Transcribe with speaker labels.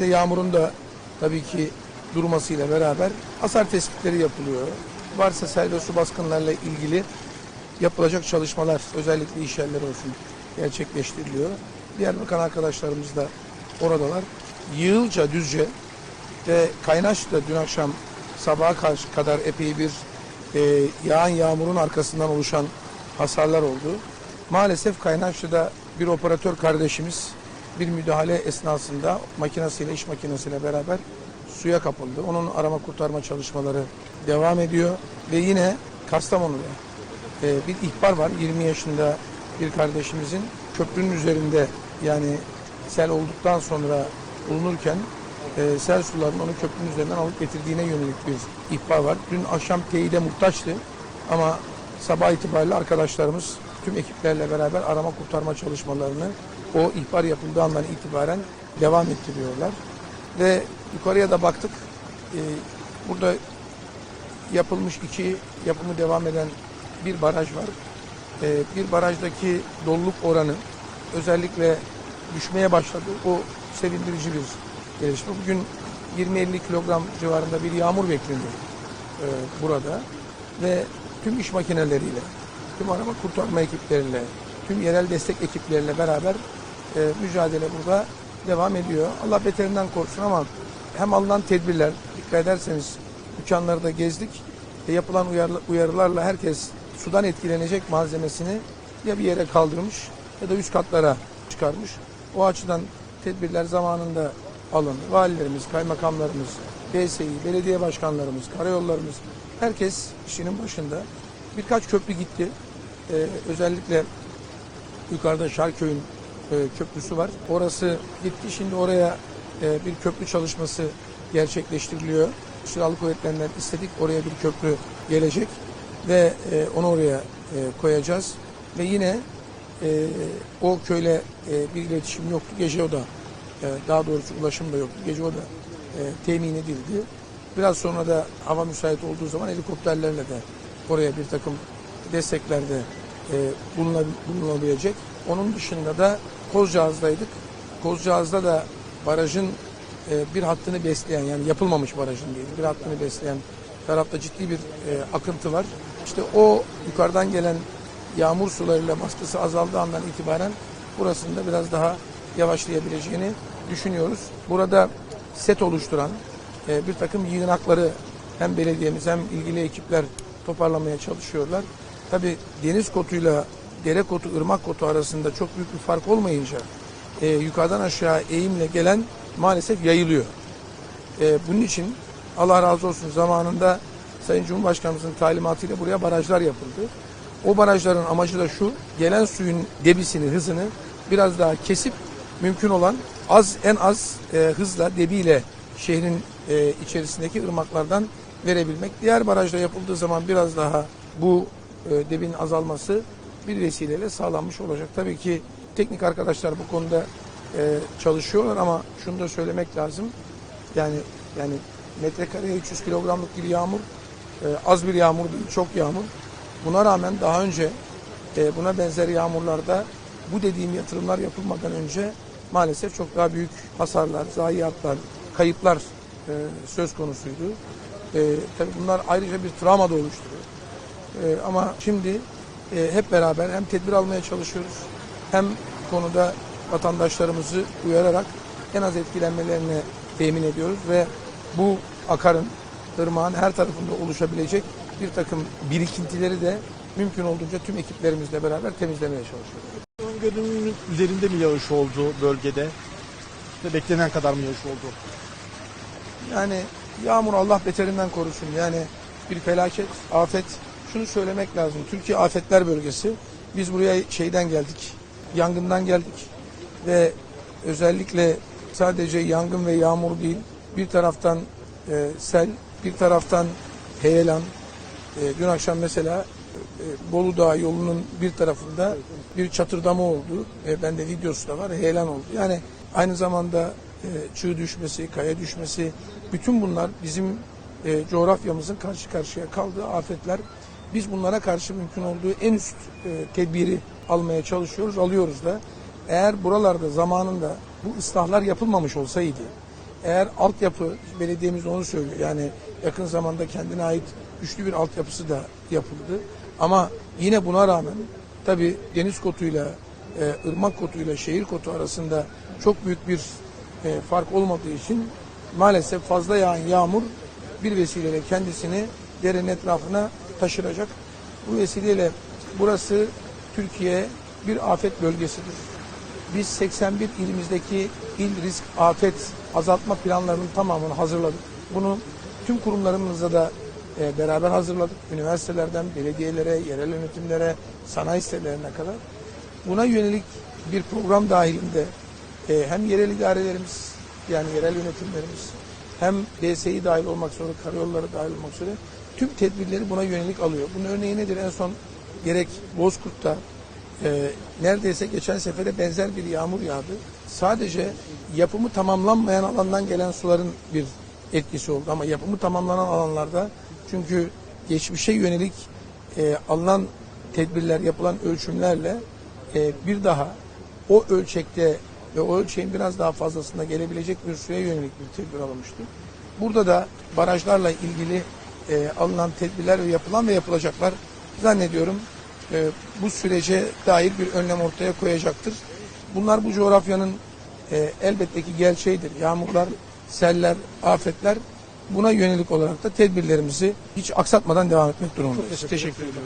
Speaker 1: de yağmurun da tabii ki durmasıyla beraber hasar tespitleri yapılıyor. Varsa sel ve su baskınlarla ilgili yapılacak çalışmalar özellikle iş yerleri olsun gerçekleştiriliyor. Diğer bakan arkadaşlarımız da oradalar. Yığılca, Düzce ve Kaynaş'ta dün akşam sabaha karşı kadar epey bir e, yağan yağmurun arkasından oluşan hasarlar oldu. Maalesef Kaynaşlı'da bir operatör kardeşimiz bir müdahale esnasında makinesiyle, iş makinesiyle beraber suya kapıldı. Onun arama kurtarma çalışmaları devam ediyor. Ve yine Kastamonu'da e, bir ihbar var. 20 yaşında bir kardeşimizin köprünün üzerinde yani sel olduktan sonra bulunurken e, sel sularının onu köprünün üzerinden alıp getirdiğine yönelik bir ihbar var. Dün akşam teyide muhtaçtı ama sabah itibariyle arkadaşlarımız tüm ekiplerle beraber arama kurtarma çalışmalarını o ihbar yapıldığı andan itibaren devam ettiriyorlar. Ve yukarıya da baktık. E, burada yapılmış iki yapımı devam eden bir baraj var. E, bir barajdaki doluluk oranı özellikle düşmeye başladı. O sevindirici bir gelişme. Bugün 20-50 kilogram civarında bir yağmur bekleniyor e, burada ve tüm iş makineleriyle, tüm arama kurtarma ekipleriyle, tüm yerel destek ekipleriyle beraber e, mücadele burada devam ediyor. Allah beterinden korusun ama hem alınan tedbirler, dikkat ederseniz dükkanları da gezdik. E, yapılan uyarı- uyarılarla herkes sudan etkilenecek malzemesini ya bir yere kaldırmış ya da üst katlara çıkarmış. O açıdan tedbirler zamanında alın. Valilerimiz, kaymakamlarımız, DSİ, belediye başkanlarımız, karayollarımız herkes işinin başında. Birkaç köprü gitti. Ee, özellikle yukarıda Şarköy'ün köprüsü var. Orası gitti. Şimdi oraya e, bir köprü çalışması gerçekleştiriliyor. Silahlı kuvvetlerinden istedik. Oraya bir köprü gelecek ve e, onu oraya e, koyacağız. Ve yine e, o köyle e, bir iletişim yoktu. Gece o da e, daha doğrusu ulaşım da yoktu. Gece o da e, temin edildi. Biraz sonra da hava müsait olduğu zaman helikopterlerle de oraya bir takım desteklerde e, bulunab- bulunabilecek. Onun dışında da Kozcağız'daydık. Kozcağız'da da barajın e, bir hattını besleyen yani yapılmamış barajın değil bir hattını besleyen tarafta ciddi bir e, akıntı var. İşte o yukarıdan gelen yağmur sularıyla baskısı azaldığı andan itibaren burasında biraz daha yavaşlayabileceğini düşünüyoruz. Burada set oluşturan e, bir takım yığınakları hem belediyemiz hem ilgili ekipler toparlamaya çalışıyorlar. Tabi deniz kotuyla dere kotu, ırmak kotu arasında çok büyük bir fark olmayınca e, yukarıdan aşağı eğimle gelen maalesef yayılıyor. E, bunun için Allah razı olsun zamanında Sayın Cumhurbaşkanımızın talimatıyla buraya barajlar yapıldı. O barajların amacı da şu, gelen suyun debisini, hızını biraz daha kesip mümkün olan az en az e, hızla debiyle şehrin e, içerisindeki ırmaklardan verebilmek. Diğer barajda yapıldığı zaman biraz daha bu e, debin azalması bir vesileyle sağlanmış olacak. Tabii ki teknik arkadaşlar bu konuda e, çalışıyorlar ama şunu da söylemek lazım. Yani yani metrekareye 300 kilogramlık bir yağmur e, az bir yağmur değil, çok yağmur. Buna rağmen daha önce e, buna benzer yağmurlarda bu dediğim yatırımlar yapılmadan önce maalesef çok daha büyük hasarlar, zayiatlar, kayıplar e, söz konusuydu. E, tabii bunlar ayrıca bir travma da oluşturuyor. E, ama şimdi e, hep beraber hem tedbir almaya çalışıyoruz hem konuda vatandaşlarımızı uyararak en az etkilenmelerini temin ediyoruz ve bu akarın, ırmağın her tarafında oluşabilecek bir takım birikintileri de mümkün olduğunca tüm ekiplerimizle beraber temizlemeye çalışıyoruz.
Speaker 2: Öngörünün üzerinde mi yağış oldu bölgede? Ve beklenen kadar mı yağış oldu?
Speaker 1: Yani yağmur Allah beterinden korusun. Yani bir felaket, afet. Şunu söylemek lazım. Türkiye afetler bölgesi. Biz buraya şeyden geldik. Yangından geldik. Ve özellikle sadece yangın ve yağmur değil. Bir taraftan e, sel, bir taraftan heyelan. E, dün akşam mesela e, Bolu Dağı yolunun bir tarafında bir çatırdama oldu. E, bende videosu da var. Heyelan oldu. Yani aynı zamanda e, çığ düşmesi, kaya düşmesi bütün bunlar bizim e, coğrafyamızın karşı karşıya kaldığı afetler. Biz bunlara karşı mümkün olduğu en üst e, tedbiri almaya çalışıyoruz, alıyoruz da. Eğer buralarda zamanında bu ıslahlar yapılmamış olsaydı eğer altyapı, belediyemiz onu söylüyor. Yani yakın zamanda kendine ait güçlü bir altyapısı da yapıldı. Ama yine buna rağmen tabii deniz kotuyla, e, ırmak kotuyla şehir kotu arasında çok büyük bir e, fark olmadığı için maalesef fazla yağan yağmur bir vesileyle kendisini derenin etrafına taşıracak. Bu vesileyle burası Türkiye bir afet bölgesidir. Biz 81 ilimizdeki il risk afet azaltma planlarının tamamını hazırladık. Bunu tüm kurumlarımızla da e, beraber hazırladık. Üniversitelerden belediyelere, yerel yönetimlere, sanayi sitelerine kadar. Buna yönelik bir program dahilinde e, hem yerel idarelerimiz yani yerel yönetimlerimiz hem DSİ dahil olmak üzere, karayolları dahil olmak üzere tüm tedbirleri buna yönelik alıyor. Bunun örneği nedir? En son gerek Bozkurt'ta e, neredeyse geçen sefere benzer bir yağmur yağdı. Sadece yapımı tamamlanmayan alandan gelen suların bir etkisi oldu. Ama yapımı tamamlanan alanlarda çünkü geçmişe yönelik e, alınan tedbirler, yapılan ölçümlerle e, bir daha o ölçekte ve o ölçeğin biraz daha fazlasında gelebilecek bir suya yönelik bir tedbir alınmıştı. Burada da barajlarla ilgili e, alınan tedbirler ve yapılan ve yapılacaklar zannediyorum e, bu sürece dair bir önlem ortaya koyacaktır. Bunlar bu coğrafyanın e, elbette ki gerçeğidir. Yağmurlar, seller, afetler buna yönelik olarak da tedbirlerimizi hiç aksatmadan devam etmek durumundayız. Teşekkür ederim.